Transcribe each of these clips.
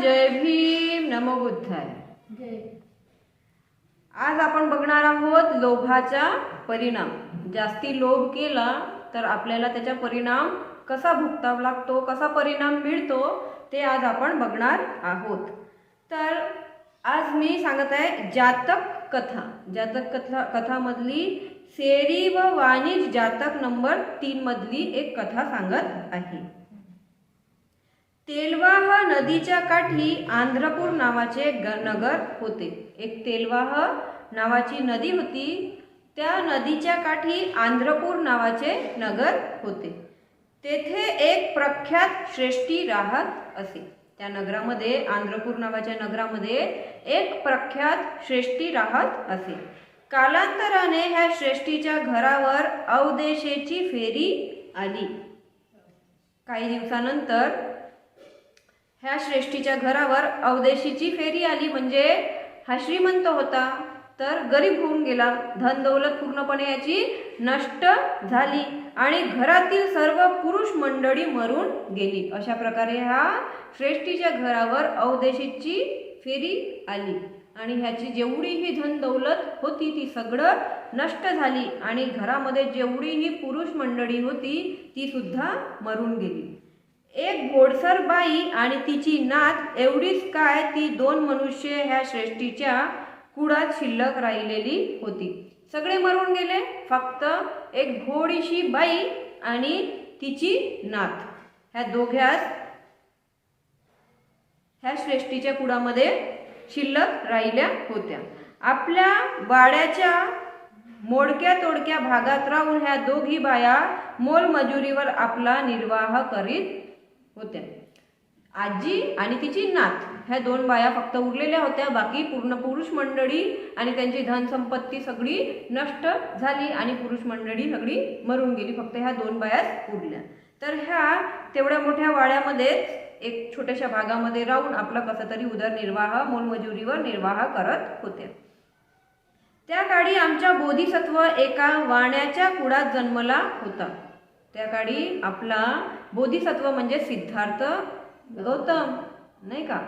जय भीम नमो बुद्धाय. आज आपण बघणार आहोत लोभाचा परिणाम. जास्ती लोभ केला तर आपल्याला त्याचा परिणाम कसा भुगतावा लागतो कसा परिणाम मिळतो ते आज आपण बघणार आहोत. तर आज मी सांगत आहे जातक कथा. जातक कथा कथामधली सेरी व वाणिज जातक नंबर तीन मधली एक कथा सांगत आहे. तेलवाह नदीच्या काठी आंध्रपूर नावाचे ग नगर होते. एक तेलवाह नावाची नदी होती. त्या नदीच्या काठी आंध्रपूर नावाचे नगर होते. तेथे एक प्रख्यात श्रेष्ठी राहत असे. त्या नगरामध्ये आंध्रपूर नावाच्या नगरामध्ये एक प्रख्यात श्रेष्ठी राहत असे. कालांतराने ह्या श्रेष्ठीच्या घरावर अवदेशेची फेरी आली. काही दिवसानंतर ह्या श्रेष्ठीच्या घरावर अवदेशीची फेरी आली म्हणजे हा श्रीमंत होता तर गरीब होऊन गेला. धन दौलत पूर्णपणे याची नष्ट झाली आणि घरातील सर्व पुरुष मंडळी मरून गेली. अशा प्रकारे हा श्रेष्ठीच्या घरावर अवदेशीची फेरी आली. आणि ह्याची जेवढीही धन दौलत होती ती सगळं नष्ट झाली आणि घरामध्ये जेवढीही पुरुष मंडळी होती ती सुद्धा मरून गेली. एक घोडसर बाई आणि तिची नात एवढीच काय ती दोन मनुष्य ह्या श्रेष्ठीच्या कुडात शिल्लक राहिलेली होती. सगळे मरून गेले फक्त एक घोडीशी बाई आणि तिची नात. ह्या दोघ्यात ह्या श्रेष्ठीच्या कुडामध्ये शिल्लक राहिल्या होत्या. आपल्या वाड्याच्या मोडक्या तोडक्या भागात राहून ह्या दोघी बाया मोलमजुरीवर आपला निर्वाह करीत होत्या. आजी आणि तिची नात ह्या दोन बाया फक्त उरलेल्या होत्या. बाकी पूर्ण पुरुष मंडळी आणि त्यांची धनसंपत्ती सगळी नष्ट झाली आणि पुरुष मंडळी सगळी मरून गेली. फक्त ह्या दोन बायाच उरल्या. तर ह्या तेवढ्या मोठ्या वाड्यामध्येच एक छोट्याशा भागामध्ये राहून आपला कसा तरी उदरनिर्वाह मोलमजुरीवर निर्वाह करत होत्या. त्या काळी आमच्या बोधिसत्व एका वाण्याच्या कुडात जन्मला होता. त्या काळी आपला बोधिसत्व म्हणजे सिद्धार्थ गौतम नाही का?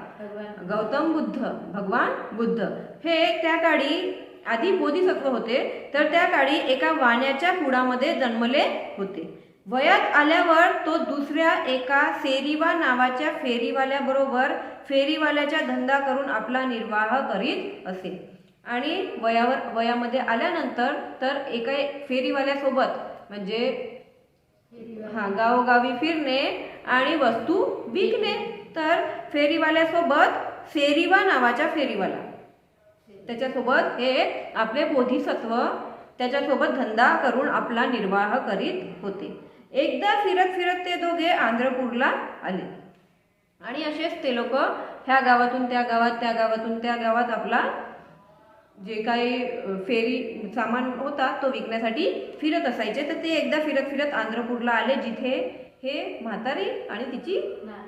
गौतम बुद्ध भगवान बुद्ध. हे त्या काळी आधी बोधिसत्व होते तर त्या काळी एका वाण्याच्या कुडामध्ये जन्मले होते. वयात आल्यावर तो दुसऱ्या एका सेरीवा नावाच्या फेरीवाल्याबरोबर फेरीवाल्याचा धंदा करून आपला निर्वाह करीत असे. आणि वयावर वयामध्ये आल्यानंतर तर एका फेरीवाल्यासोबत म्हणजे हा गावोगावी फिरणे आणि वस्तू विकणे. तर फेरीवाल्यासोबत फेरीवा नावाच्या फेरीवाला. त्याच्यासोबत हे आपले बोधिसत्व त्याच्यासोबत धंदा करून आपला निर्वाह करीत होते. एकदा फिरत फिरत ते दोघे आंध्रपूरला आले. आणि असेच ते लोक ह्या गावातून त्या गावात त्या गावातून त्या गावात आपला जे काही फेरी सामान होता तो विकण्यासाठी फिरत असायचे. तर ते एकदा फिरत फिरत आंध्रपूरला आले जिथे हे म्हातारी आणि तिची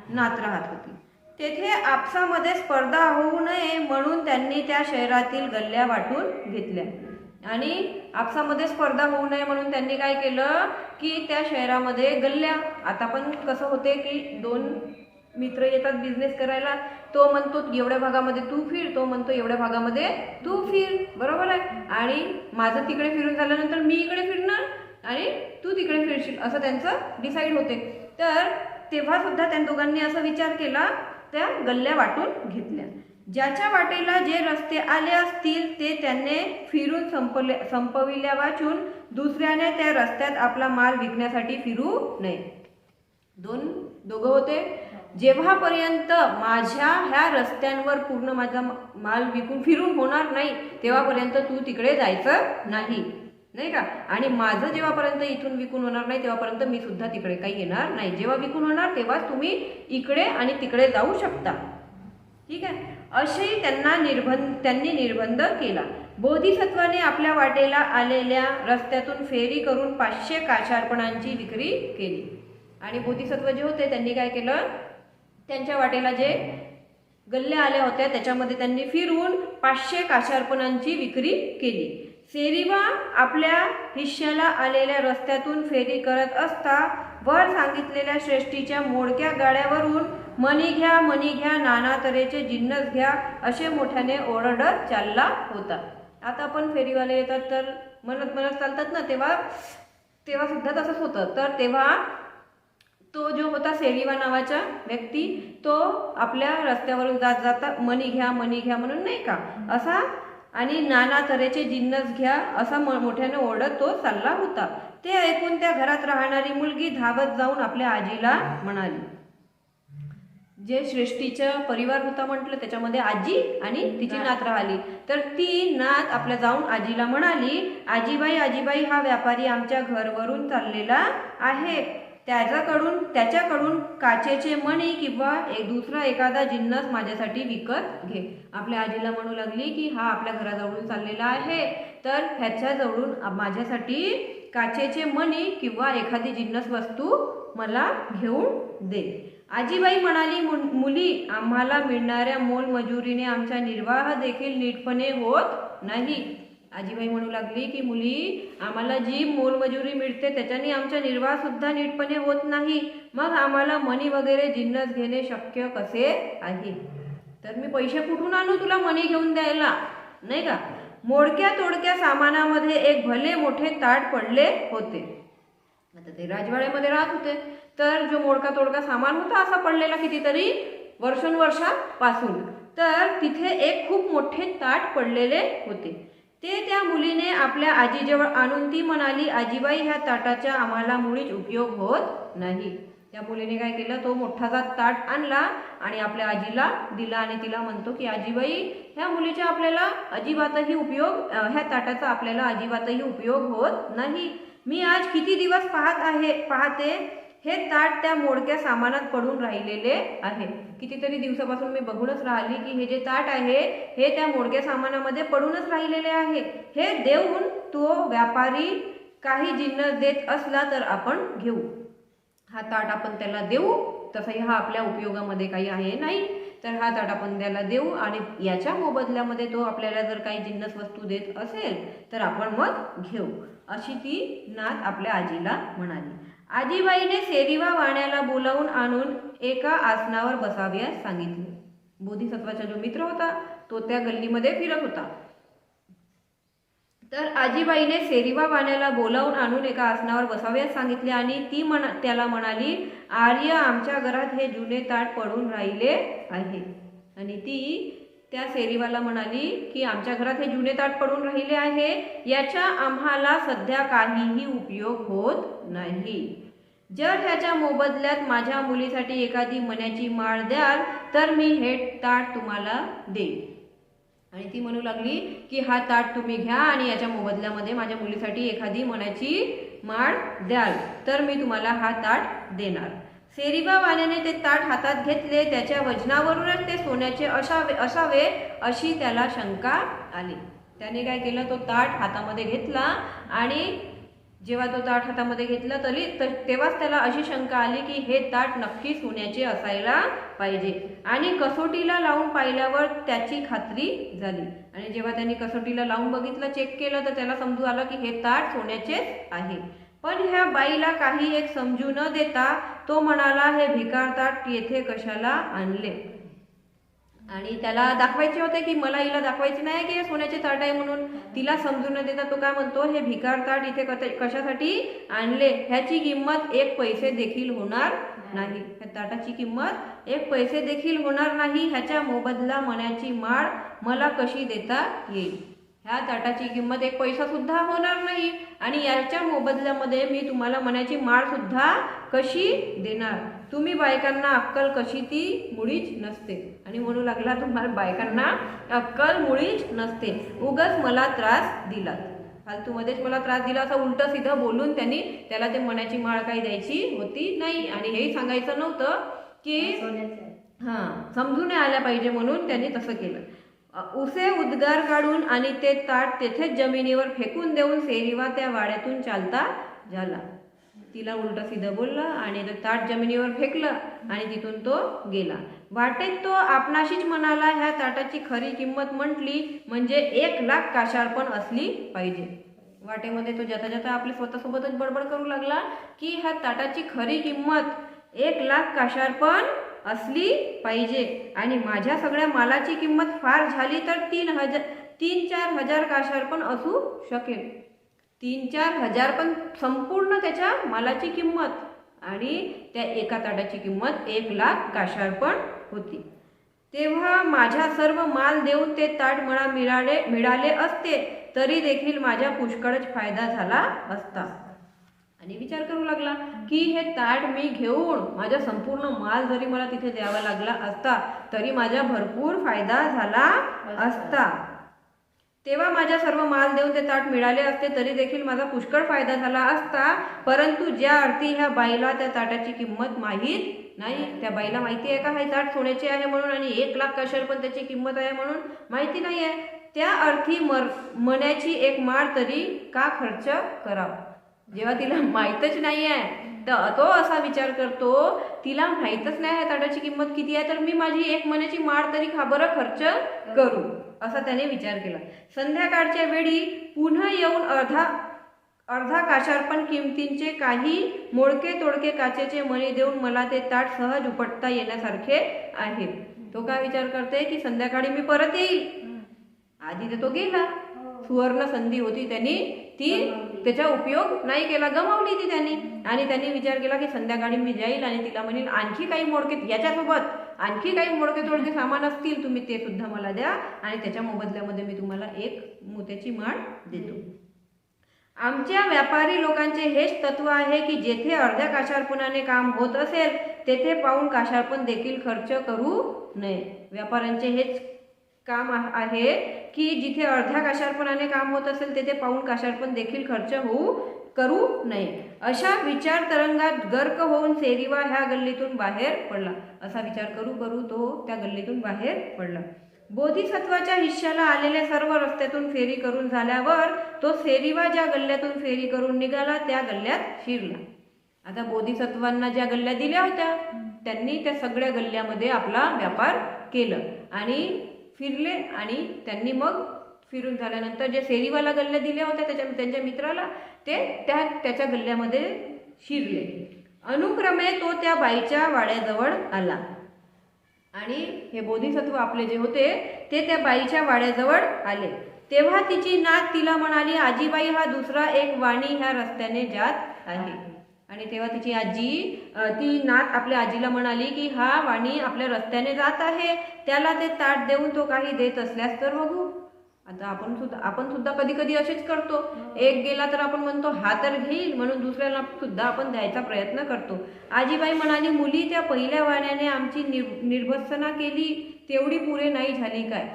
नात राहत होती. तेथे आपसामध्ये स्पर्धा होऊ नये म्हणून त्यांनी त्या शहरातील गल्ल्या वाटून घेतल्या. आणि आपसामध्ये स्पर्धा होऊ नये म्हणून त्यांनी काय केलं की त्या शहरामध्ये गल्ल्या आता पण कसं होते की दोन मित्र येतात बिझनेस करायला तो म्हणतो एवढ्या भागामध्ये तू फिर. तो म्हणतो एवढ्या भागामध्ये तू फिर. बरोबर आहे? आणि माझं तिकडे फिरून झाल्यानंतर मी इकडे फिरणार आणि तू तिकडे फिरशील असं त्यांचं डिसाईड होते. तर तेव्हा सुद्धा त्या दोघांनी असा विचार केला त्या गल्ल्या वाटून घेतल्या. ज्याच्या वाटेला जे रस्ते आले असतील ते त्याने फिरून संपले संपविल्या वाचून दुसऱ्याने त्या रस्त्यात आपला माल विकण्यासाठी फिरू नये. दोन दोघं होते. जेव्हापर्यंत माझ्या ह्या रस्त्यांवर पूर्ण माझा माल विकून फिरून होणार नाही तेव्हापर्यंत तू तिकडे जायचं नाही. नाही का? आणि माझं जेव्हापर्यंत इथून विकून होणार नाही तेव्हापर्यंत मी सुद्धा तिकडे काही येणार नाही. जेव्हा विकून होणार तेव्हाच तुम्ही इकडे आणि तिकडे जाऊ शकता. ठीक आहे? असे त्यांना निर्बंध त्यांनी निर्बंध केला. बोधिसत्वाने आपल्या वाटेला आलेल्या रस्त्यातून फेरी करून पाचशे काशार्पणांची विक्री केली. आणि बोधिसत्व जे होते त्यांनी काय केलं? त्यांच्या वाटेला जे गल्ल्या आल्या होत्या त्याच्यामध्ये त्यांनी फिरून पाचशे काशार्पणांची विक्री केली. सेरीवा आपल्या हिश्श्याला आलेल्या रस्त्यातून फेरी करत असता वर सांगितलेल्या श्रेष्ठीच्या मोडक्या गाड्यावरून मनी घ्या मनी घ्या नाना तऱ्हेचे जिन्नस घ्या असे मोठ्याने ओरडत चालला होता. आता आपण फेरीवाले येतात तर म्हणत म्हणत चालतात ना तेव्हा? तेव्हा सुद्धा तसंच होतं. तर तेव्हा तो जो होता सेरिवा नावाचा व्यक्ती तो आपल्या रस्त्यावरून जात जाता मनी घ्या मनी घ्या म्हणून नाही का? असा आणि नाना तऱ्हेचे जिन्नस घ्या असा मोठ्याने ओरडत तो चालला होता. ते ऐकून त्या घरात राहणारी मुलगी धावत जाऊन आपल्या आजीला म्हणाली जे श्रेष्ठीचा परिवार होता म्हटलं त्याच्यामध्ये आजी आणि तिची नात राहिली. तर ती नात आपल्या जाऊन आजीला म्हणाली आजीबाई आजीबाई हा व्यापारी आमच्या घरवरून चाललेला आहे. त्याच्याकडून त्याच्याकडून काचेचे मणी किंवा एक दुसरा एखादा जिन्नस माझ्यासाठी विकत घे. आपल्या आजीला म्हणू लागली की हा आपल्या घराजवळून चाललेला आहे. तर ह्याच्याजवळून माझ्यासाठी काचेचे मणी किंवा एखादी जिन्नस वस्तू मला घेऊन दे. आजीबाई म्हणाली "मु- मुली आम्हाला मिळणाऱ्या मोलमजुरीने आमचा निर्वाह देखील नीटपणे होत नाही. आजीबाई म्हणू लागली की मुली आम्हाला जी मोलमजुरी मिळते त्याच्याने आमचा निर्वाह सुद्धा नीटपणे होत नाही. मग आम्हाला मनी वगैरे जिन्नस घेणे शक्य कसे आहे? तर मी पैसे कुठून आणू तुला मनी घेऊन द्यायला? नाही का? मोडक्या तोडक्या सामानामध्ये एक भले मोठे ताट पडले होते. आता ते राजवाड्यामध्ये राहत होते. तर जो मोडका तोडका सामान होता असा पडलेला कितीतरी वर्षानुवर्षापासून. तर तिथे एक खूप मोठे ताट पडलेले होते. ते त्या मुलीने आपल्या आजीजवळ आणून ती म्हणाली आजीबाई ह्या ताटाचा आम्हाला मुळीच उपयोग होत नाही. त्या मुलीने काय केलं? तो मोठासा ताट आणला आणि आपल्या आजीला दिला आणि तिला म्हणतो की आजीबाई ह्या मुलीचा आपल्याला अजिबातही उपयोग ह्या ताटाचा आपल्याला अजिबातही उपयोग होत नाही. मी आज किती दिवस पाहत आहे पाहते हे ताट त्या मोडक्या सामानात पडून राहिलेले आहे. कितीतरी दिवसापासून मी बघूनच राहिली की हे जे ताट आहे हे त्या मोडक्या सामानामध्ये पडूनच राहिलेले आहे. हे देऊन तो व्यापारी काही जिन्नस देत असला तर आपण घेऊ. हा ताट आपण त्याला देऊ तसंही हा आपल्या उपयोगामध्ये काही आहे नाही. तर हा ताट आपण त्याला देऊ आणि याच्या मोबदल्यामध्ये तो आपल्याला जर काही जिन्नस वस्तू देत असेल तर आपण मग घेऊ. अशी ती नात आपल्या आजीला म्हणाली. आजीबाईने सेरिवा वाण्याला बोलावून आणून एका आसनावर बसाव्यास सांगितले. बोधिसत्वाचा जो मित्र होता तो त्या गल्लीमध्ये फिरत होता. तर आजीबाईने सेरिवा वाण्याला बोलावून आणून एका आसनावर बसाव्यास सांगितले आणि ती म्हणा त्याला म्हणाली आर्य आमच्या घरात हे जुने ताट पडून राहिले आहे. आणि ती त्या सेरीवाला म्हणाली की आमच्या घरात हे जुने ताट पडून राहिले आहे याचा आम्हाला सध्या काहीही उपयोग होत नाही. जर ह्याच्या मोबदल्यात माझ्या मुलीसाठी एखादी मण्याची माळ द्याल तर मी हे ताट तुम्हाला देईन. आणि ती म्हणू लागली की हा ताट तुम्ही घ्या आणि याच्या मोबदल्यामध्ये माझ्या मुलीसाठी एखादी मण्याची माळ द्याल तर मी तुम्हाला हा ताट देणार. सेरीबावाल्याने ते ताट हातात घेतले त्याच्या वजनावरूनच ते सोन्याचे असावे असावे अशी त्याला शंका आली. त्याने काय केलं? तो ताट हातामध्ये घेतला आणि जेव्हा तो ताट हातामध्ये घेतला तरी तर तेव्हाच त्याला अशी शंका आली की हे ताट नक्की सोन्याचे असायला पाहिजे. आणि कसोटीला लावून पाहिल्यावर त्याची खात्री झाली. आणि जेव्हा त्यांनी कसोटीला लावून बघितलं चेक केलं तर त्याला समजू आलं की हे ताट सोन्याचेच आहे. पण ह्या बाईला काही एक समजू न देता तो म्हणाला हे भिकार ताट येथे कशाला आणले? आणि त्याला दाखवायचे होते की मला हिला दाखवायचे नाही की सोन्याचे ताट आहे म्हणून. तिला समजून न देता तो काय म्हणतो हे भिकार ताट इथे कशासाठी आणले? ह्याची किंमत एक पैसे देखील होणार नाही. ह्या ताटाची किंमत एक पैसे देखील होणार नाही. ह्याच्या मोबदला मण्याची माळ मला कशी देता येईल? ह्या ताटाची किंमत एक पैसा सुद्धा होणार नाही. आणि याच्या मोबदल्यामध्ये मी तुम्हाला मनाची माळ सुद्धा कशी देणार? तुम्ही बायकांना अक्कल कशी ती मुळीच नसते. आणि म्हणू लागला तुम्हाला बायकांना अक्कल मुळीच नसते. उगच मला त्रास दिलात. फालतूमध्येच मला त्रास दिला असं उलट सिधं बोलून त्यांनी त्याला ते मनाची माळ काही द्यायची होती नाही. आणि हेही सांगायचं नव्हतं की हां समजून नाही आल्या पाहिजे म्हणून त्यांनी तसं केलं. उसे उद्गार काढून आणि ते ताट तेथेच जमिनीवर फेकून देऊन सेरिवा त्या वाड्यातून चालता झाला. तिला उलट सिधं बोललं आणि ते ताट जमिनीवर फेकलं आणि तिथून तो गेला. वाटेत तो आपणाशीच म्हणाला ह्या ताटाची खरी किंमत म्हटली म्हणजे एक लाख काशार्पण असली पाहिजे. वाटेमध्ये तो जाता जाता आपल्या स्वतःसोबतच बडबड करू लागला की ह्या ताटाची खरी किंमत एक लाख काशार्पण असली पाहिजे आणि माझ्या सगळ्या मालाची किंमत फार झाली तर तीन हजार तीन चार हजार काशार पण असू शकेल. तीन चार हजार पण संपूर्ण त्याच्या मालाची किंमत आणि त्या एका ताटाची किंमत एक लाख काशार पण होती. तेव्हा माझा सर्व माल देऊन ते ताट मला मिळाले मिळाले असते तरी देखील माझ्या पुष्कळच फायदा झाला असता. आणि विचार करू लागला की हे ताट मी घेऊन माझा संपूर्ण माल जरी मला तिथे द्यावा लागला असता तरी माझा भरपूर फायदा झाला असता. तेव्हा माझा सर्व माल देऊन ते ताट मिळाले असते तरी देखील माझा पुष्कळ फायदा झाला असता. परंतु ज्या अर्थी ह्या बाईला त्या ताटाची किंमत माहीत नाही त्या बाईला माहिती आहे का? हे ताट सोन्याचे आहे म्हणून आणि एक लाख कशाला पण त्याची किंमत आहे म्हणून माहिती नाही आहे त्या अर्थी मर मण्याची एक माळ तरी का खर्च करावा? जेव्हा तिला माहीतच नाही आहे तर तो असा विचार करतो तिला माहीतच नाही आहे ताटाची किंमत किती आहे तर मी माझी एक मण्याची माळ तरी खा बरं खर्च करू. असा त्याने विचार केला. संध्याकाळच्या वेळी पुन्हा येऊन अर्धा अर्धा काशार्पण किमतींचे काही मोडके तोडके काचेचे मणी देऊन मला ते ताट सहज उपटता येण्यासारखे आहे तो काय विचार करते की संध्याकाळी मी परत येईल? आधी तर तो गेला. सुवर्ण संधी होती त्यांनी ती त्याचा उपयोग नाही केला गमावली ती त्यांनी. आणि त्यांनी विचार केला की संध्याकाळी मी जाईल आणि तिला म्हणेल आणखी काही मोडके याच्यासोबत आणखी काही मोडके तोडके सामान असतील तुम्ही ते सुद्धा मला द्या आणि त्याच्या मोबदल्यामध्ये मी तुम्हाला एक मोत्याची माळ देतो. आमच्या व्यापारी लोकांचे हेच तत्व आहे की जेथे अर्ध्या काशार्पणाने काम होत असेल तेथे पाहून काशार्पण देखील खर्च करू नये. व्यापाऱ्यांचे हेच काम आहे की जिथे अर्ध्या काशार्पणाने काम होत असेल तेथे पाहून काशार्पण देखील खर्च होऊ करू नये. अशा विचार तरंगात गर्क होऊन सेरिवा ह्या गल्लीतून बाहेर पडला. असा विचार करू करू तो त्या गल्लीतून बाहेर पडला. बोधिसत्वाच्या हिश्श्याला आलेल्या सर्व रस्त्यातून फेरी करून झाल्यावर तो सेरिवा ज्या गल्ल्यातून फेरी करून निघाला त्या गल्ल्यात शिरला. आता बोधिसत्वांना ज्या गल्ल्या दिल्या होत्या त्यांनी त्या सगळ्या गल्ल्यामध्ये आपला व्यापार केलं आणि फिरले आणि त्यांनी मग फिरून झाल्यानंतर जे सेरीवाला गल्ल्या दिल्या होत्या त्याच्या त्यांच्या मित्राला ते त्या त्याच्या गल्ल्यामध्ये शिरले. अनुक्रमे तो त्या बाईच्या वाड्याजवळ आला. आणि हे बोधिसत्व आपले जे होते ते त्या बाईच्या वाड्याजवळ आले. तेव्हा तिची नात तिला म्हणाली आजीबाई हा दुसरा एक वाणी ह्या रस्त्याने जात आहे. आणि तेव्हा तिची आजी ती नात आपल्या आजीला म्हणाली की हा वाणी आपल्या रस्त्याने जात आहे. त्याला ते ताट देऊन तो काही देत असल्यास तर बघू. आता आपण सुद्धा आपण सुद्धा कधी कधी असेच करतो. एक गेला तर आपण म्हणतो हा तर घेईल. म्हणून दुसऱ्याला सुद्धा आपण द्यायचा प्रयत्न करतो. आजीबाई म्हणाली मुली त्या पहिल्या वाण्याने आमची निर निर्भत्सना केली. तेवढी पुरे नाही झाली काय?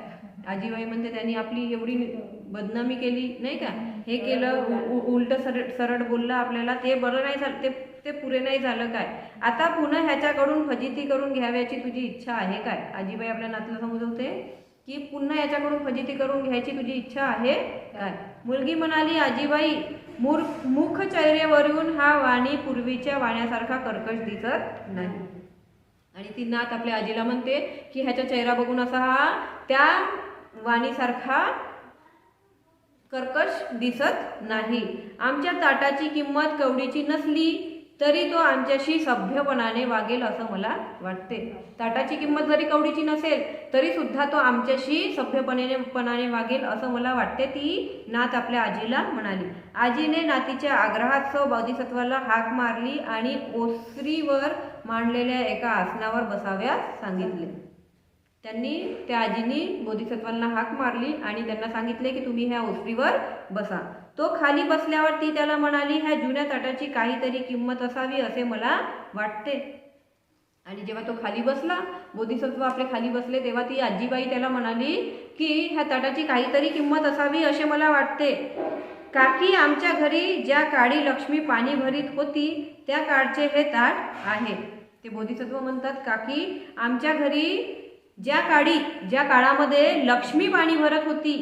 आजीबाई म्हणते त्यांनी आपली एवढी बदनामी केली नाही का? हे केलं उ- उ- उलट सरळ सरळ बोललं आपल्याला ते बरं नाही झालं ते ते पुरे नाही झालं काय? आता पुन्हा ह्याच्याकडून फजिती करून घ्याव्याची तुझी इच्छा आहे काय? आजीबाई आपल्या नातला समजवते की पुन्हा याच्याकडून फजिती करून घ्यायची तुझी इच्छा आहे काय? मुलगी म्हणाली आजीबाई मूर मुख चेहऱ्यावरून हा वाणी पूर्वीच्या वाण्यासारखा कर्कश दिसत नाही. आणि ती नात आपल्या आजीला म्हणते की ह्याचा चेहरा बघून असा हा त्या वाणीसारखा कर्कश दिसत नाही. आमच्या ताटाची किंमत कवडीची नसली तरी तो आमच्याशी सभ्यपणाने वागेल असं मला वाटते. ताटाची किंमत जरी कवडीची नसेल तरी सुद्धा तो आमच्याशी सभ्यपणेपणाने वागेल असं मला वाटते ती नात आपल्या आजीला म्हणाली. आजीने नातीच्या आग्रहात आग्रहास्तव बौद्धिसत्वाला हाक मारली आणि ओसरीवर मांडलेल्या एका आसनावर बसाव्यास सांगितले. त्यांनी त्या आजीनी बोधिसत्वांना हाक मारली आणि त्यांना सांगितले की तुम्ही ह्या ओसरीवर बसा. तो खाली बसल्यावर ती त्याला म्हणाली ह्या जुन्या ताटाची काहीतरी किंमत असावी असे मला वाटते. आणि जेव्हा तो खाली बसला बोधिसत्व आपले खाली बसले तेव्हा ती आजीबाई त्याला म्हणाली की ह्या ताटाची काहीतरी किंमत असावी असे मला वाटते. काकी आमच्या घरी ज्या काळी लक्ष्मी पाणी भरीत होती त्या काळचे हे ताट आहे. ते बोधिसत्व म्हणतात काकी आमच्या घरी ज्या काळी ज्या काळामध्ये लक्ष्मी पाणी भरत होती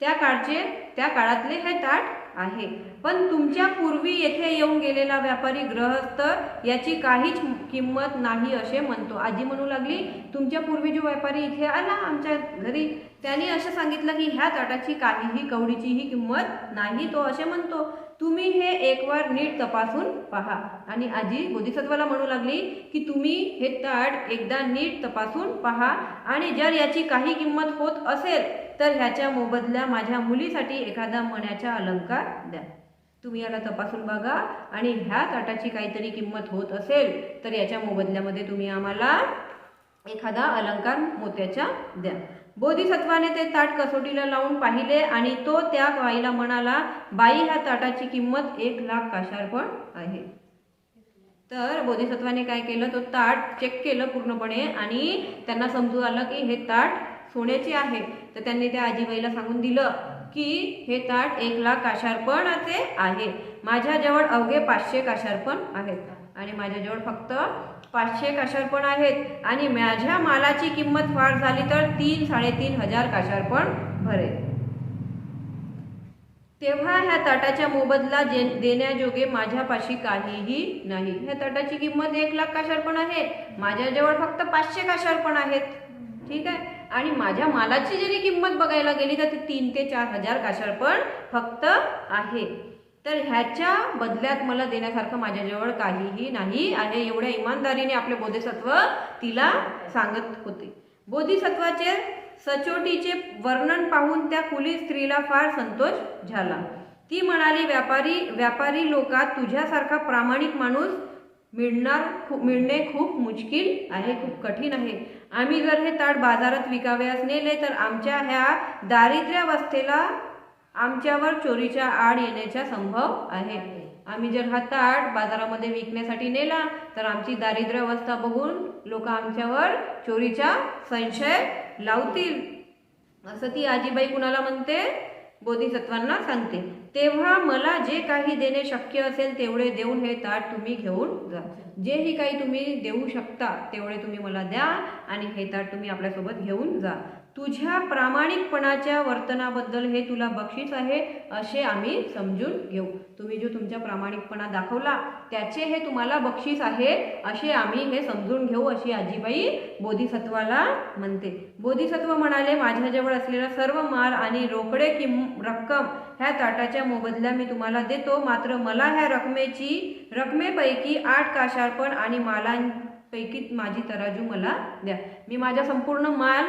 त्या काळचे त्या काळातले हे ताट आहे. पण तुमच्या पूर्वी येथे येऊन गेलेला व्यापारी ग्रहस्थ याची काहीच किंमत नाही असे म्हणतो. आजी म्हणू लागली तुमच्या पूर्वी जो व्यापारी इथे आला आमच्या घरी त्याने असं सांगितलं की ह्या ताटाची काहीही कवडीचीही किंमत नाही तो असे म्हणतो. तुम्ही हे एकवार नीट तपासून पहा. आणि आजी बोधिसत्वाला म्हणू लागली की तुम्ही हे ताट एकदा नीट तपासून पहा. आणि जर याची काही किंमत होत असेल तर ह्याच्या मोबदल्या माझ्या मुलीसाठी एखादा मण्याचा अलंकार द्या. तुम्ही याला तपासून बघा. आणि ह्या ताटाची काहीतरी किंमत होत असेल तर याच्या मोबदल्यामध्ये तुम्ही आम्हाला एखादा अलंकार मोत्याच्या द्या. बोधिसत्वाने ते ताट कसोटीला लावून पाहिले आणि तो त्या बाईला म्हणाला बाई ह्या ताटाची किंमत एक लाख काशार्पण आहे. तर बोधिसत्वाने काय केलं तो ताट चेक केलं पूर्णपणे आणि त्यांना समजू आलं की हे ताट सोन्याचे आहे. तर त्यांनी त्या आजीबाईला सांगून दिलं की हे ताट एक लाख काशार्पणाचे आहे. माझ्याजवळ अवघे पाचशे काशार्पण आहेत. आणि माझ्याजवळ फक्त पाचशे काशार्पण आहेत. आणि माझ्या मालाची किंमत फार झाली तर तीन साडेतीन हजार काशार्पण भरेल. तेव्हा ह्या ताटाच्या मोबदला जे देण्याजोगे माझ्यापाशी काहीही नाही. ह्या ताटाची किंमत एक लाख काशार्पण आहे. माझ्याजवळ फक्त पाचशे काशार्पण आहेत. ठीक आहे? आणि माझ्या मालाची जरी किंमत बघायला गेली तर ती तीन ते चार हजार काशार्पण फक्त आहे. तर ह्याच्या बदल्यात मला देण्यासारखं माझ्याजवळ काहीही नाही आहे. एवढ्या इमानदारीने आपले बोधिसत्व तिला सांगत होते. बोधिसत्वाचे सचोटीचे वर्णन पाहून त्या कुली स्त्रीला फार संतोष झाला. ती म्हणाली व्यापारी व्यापारी लोकात तुझ्यासारखा प्रामाणिक माणूस मिळणार खू- मिळणे खूप मुश्किल आहे खूप कठीण आहे. आम्ही जर हे ताट बाजारात विकाव्यास नेले तर आमच्या ह्या दारिद्र्यावस्थेला आमच्यावर चोरीच्या आड येण्याचा संभव आहे. आम्ही जर हा ताट बाजारामध्ये विकण्यासाठी नेला तर आमची दारिद्र्य अवस्था बघून लोक आमच्यावर चोरीचा संशय लावतील. असं ती आजीबाई कुणाला म्हणते? बोधिसत्वांना सांगते. तेव्हा मला जे काही देणे शक्य असेल तेवढे देऊन हे ताट तुम्ही घेऊन जा. जेही काही तुम्ही देऊ शकता तेवढे तुम्ही मला द्या आणि हे ताट तुम्ही आपल्यासोबत घेऊन जा. तुझ्या प्रामाणिकपणाच्या वर्तनाबद्दल हे तुला बक्षीस आहे असे आम्ही समजून घेऊ. तुम्ही जो तुमचा प्रामाणिकपणा दाखवला त्याचे हे तुम्हाला बक्षीस आहे असे आम्ही हे समजून घेऊ अशी आजीबाई बोधिसत्वाला म्हणते. बोधिसत्व म्हणाले माझ्याजवळ असलेला सर्व माल आणि रोकडे किम रक्कम ह्या ताटाच्या मोबदल्या मी तुम्हाला देतो. मात्र मला ह्या रकमेची रकमेपैकी आठ काशार्पण आणि मालांपैकी माझी तराजू मला द्या. मी माझा संपूर्ण माल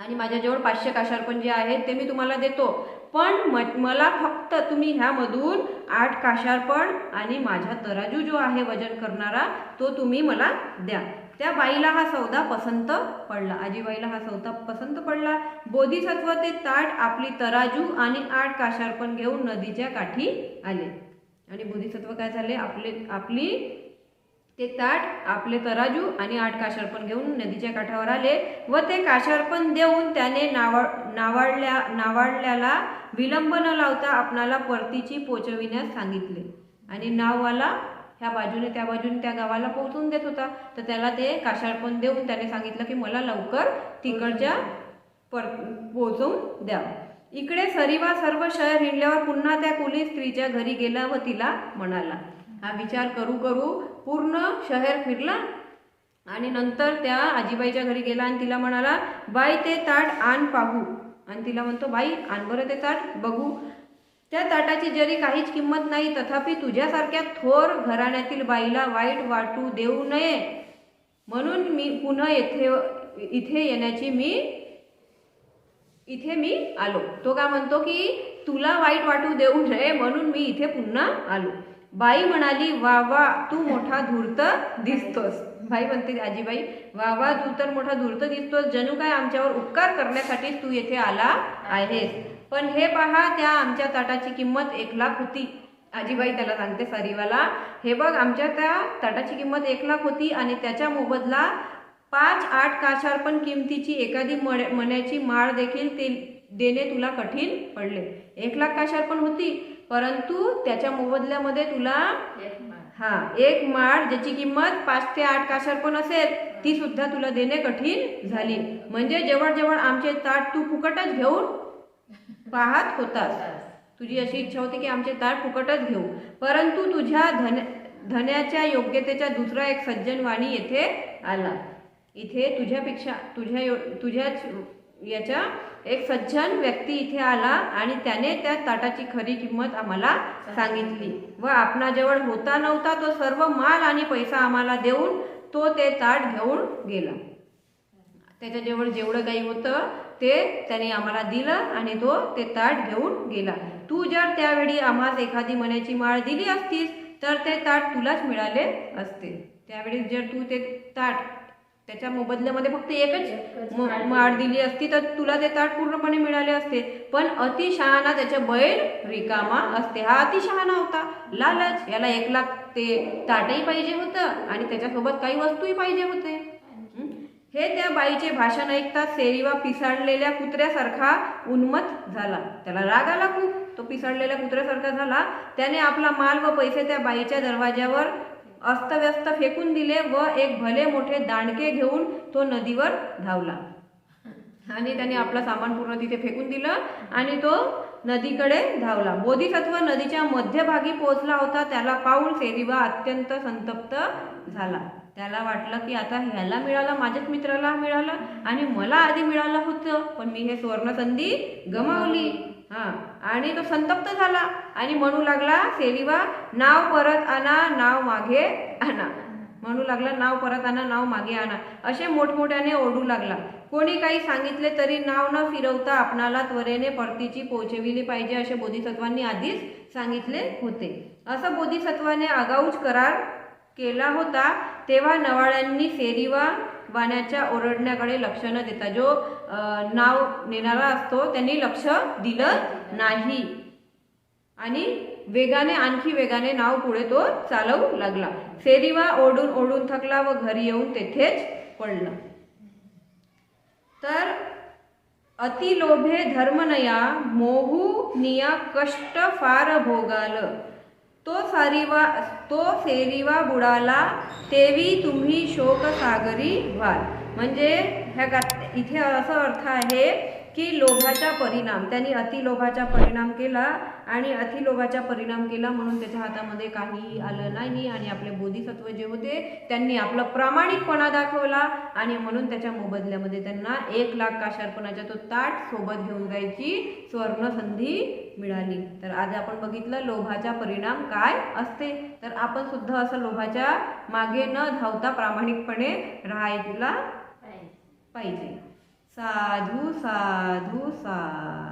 आणि माझ्याजवळ पाचशे काशार्पण जे आहेत ते मी तुम्हाला देतो. पण म- मला फक्त तुम्ही ह्यामधून आठ काशार्पण आणि माझा तराजू जो आहे वजन करणारा तो तुम्ही मला द्या. त्या बाईला हा सौदा पसंत पडला. आजीबाईला हा सौदा पसंत पडला. बोधिसत्व ते ताट आपली तराजू आणि आठ काशार्पण घेऊन नदीच्या काठी आले. आणि बोधिसत्व काय झाले? आपले आपली ते ताट आपले तराजू आणि आठ काशार्पण घेऊन नदीच्या काठावर आले व ते काशार्पण देऊन त्याने नावळ नावाळल्या नावाळल्याला विलंब न लावता आपणाला परतीची पोचविण्यास सांगितले. आणि नाववाला ह्या बाजूने त्या बाजूने त्या गावाला पोहोचून देत होता. तर त्याला ते काशार्पण देऊन त्याने सांगितलं की मला लवकर तिकडच्या पर पोहोचवून द्या. इकडे सरीवा सर्व शहर हिंडल्यावर पुन्हा त्या कुली स्त्रीच्या घरी गेला व तिला म्हणाला हा विचार करू करू पूर्ण शहर फिरला आणि नंतर त्या आजीबाईच्या घरी गेला आणि तिला म्हणाला बाई ते ताट आण पाहू. आणि तिला म्हणतो बाई आण बरं ते ताट बघू. त्या ताटाची जरी काहीच किंमत नाही तथापि तुझ्यासारख्या थोर घराण्यातील बाईला वाईट वाटू देऊ नये. म्हणून मी पुन्हा येथे इथे येण्याची मी इथे मी आलो. तो का म्हणतो की तुला वाईट वाटू देऊ नये म्हणून मी इथे पुन्हा आलो. बाई म्हणाली वा वा तू मोठा धूर्त दिसतोस. बाई म्हणते आजीबाई वा वा तू तर मोठा धूर्त दिसतोस. जणू काय आमच्यावर उपकार करण्यासाठीच तू येथे आला आहेस. पण हे पहा त्या आमच्या ताटाची किंमत एक लाख होती. आजीबाई त्याला सांगते सरीवाला हे बघ आमच्या त्या ताटाची किंमत एक लाख होती आणि त्याच्या मोबदला पाच आठ काशार पण किमतीची एखादी मण्याची माळ देखील ते देणे तुला कठीण पडले. एक लाख काशार पण होती परंतु त्याच्या मोबदल्यामध्ये तुला हा एक माळ ज्याची किंमत पाच ते आठ काशार्पण असेल ती सुद्धा तुला देणे कठीण झाली. म्हणजे जवळ जवळ आमचे ताट तू फुकटच घेऊन पाहत होतास. तुझी अशी इच्छा होती की आमचे ताट फुकटच घेऊ. परंतु तुझ्या धन धन्याच्या योग्यतेचा दुसरा एक सज्जन वाणी येथे आला. इथे तुझ्यापेक्षा तुझ्या यो- तुझ्याच याच्या एक सज्जन व्यक्ती इथे आला आणि त्याने त्या ताटाची खरी किंमत आम्हाला सांगितली. व आपणाजवळ होता नव्हता तो सर्व माल आणि पैसा आम्हाला देऊन तो ते ताट घेऊन गेला. त्याच्याजवळ जेवढं काही होतं ते त्याने आम्हाला दिलं आणि तो ते ताट घेऊन गेला. तू जर त्यावेळी आम्हास एखादी मण्याची माळ दिली असतीस तर ते ताट तुलाच मिळाले असते. त्यावेळी जर तू ते ताट त्याच्या मोबदल्यामध्ये फक्त एकच म- माळ दिली. असती तर तुला ते ताट पूर्णपणे मिळाले असते. पण अतिशहाणा त्याच्या बैल रिकामा असते. हा अतिशहाणा होता. लालच. याला एक लाख ते ताटही पाहिजे होतं आणि त्याच्यासोबत काही वस्तूही पाहिजे होते. हं? त्या बाईचे भाषण ऐकताच सेरीवा पिसाळलेल्या कुत्र्यासारखा उन्मत झाला. त्याला राग आला खूप. तो पिसाळलेल्या कुत्र्यासारखा झाला. त्याने आपला माल व पैसे त्या बाईच्या दरवाज्यावर अस्तव्यस्त फेकून दिले व एक भले मोठे दांडके घेऊन तो नदीवर धावला. आणि त्याने आपलं सामान पूर्ण तिथे फेकून दिलं आणि तो नदीकडे धावला. बोधिसत्व नदीच्या मध्यभागी पोहोचला होता. त्याला पाहून सेरिवा अत्यंत संतप्त झाला. त्याला वाटलं की आता ह्याला मिळालं माझ्याच मित्राला मिळालं आणि मला आधी मिळालं होतं पण मी हे सुवर्ण संधी गमावली. हा. आणि तो संतप्त झाला. आणि म्हणू लागला सेरिवा नाव परत आणा नाव मागे आणा. म्हणू लागला नाव परत आणा नाव मागे आणा. असे मोठमोठ्याने ओढू लागला. कोणी काही सांगितले तरी नाव न फिरवता आपणाला त्वरेने परतीची पोहोचविली पाहिजे असे बोधिसत्वांनी आधीच सांगितले होते. असं बोधिसत्वाने आगाऊच करार केला होता तेव्हा नवाळ्यांनी सेरिवा वाण्याच्या ओरडण्याकडे लक्ष न देता जो नाव नेणारा असतो त्यांनी लक्ष दिलं नाही. आणि वेगाने आणखी वेगाने नाव पुढे तो चालवू लागला. सेरिवा ओढून ओढून थकला व घरी येऊन तेथेच पडलं. तर अतिलोभे धर्मनया मोहू निया कष्ट फार भोगाल. तो सारिवा तो सेरिवा बुडाला तेवी तुम्ही शोक सागरी व्हाल. म्हणजे ह्या गा इथे असा अर्थ आहे की लोभाचा परिणाम त्यांनी अतिलोभाचा परिणाम केला आणि अतिलोभाचा परिणाम केला म्हणून त्याच्या हातामध्ये काही आलं नाही आणि आपले बोधिसत्व जे होते त्यांनी आपला प्रामाणिकपणा दाखवला आणि म्हणून त्याच्या मोबदल्यामध्ये त्यांना एक लाख काशार्पणाचा तो ताट सोबत घेऊन जायची स्वर्ण संधी मिळाली. तर आज आपण बघितलं लोभाचा परिणाम काय असते. तर आपण सुद्धा असं लोभाच्या मागे न धावता प्रामाणिकपणे राहायला पाहिजे. साधू साधू साधू.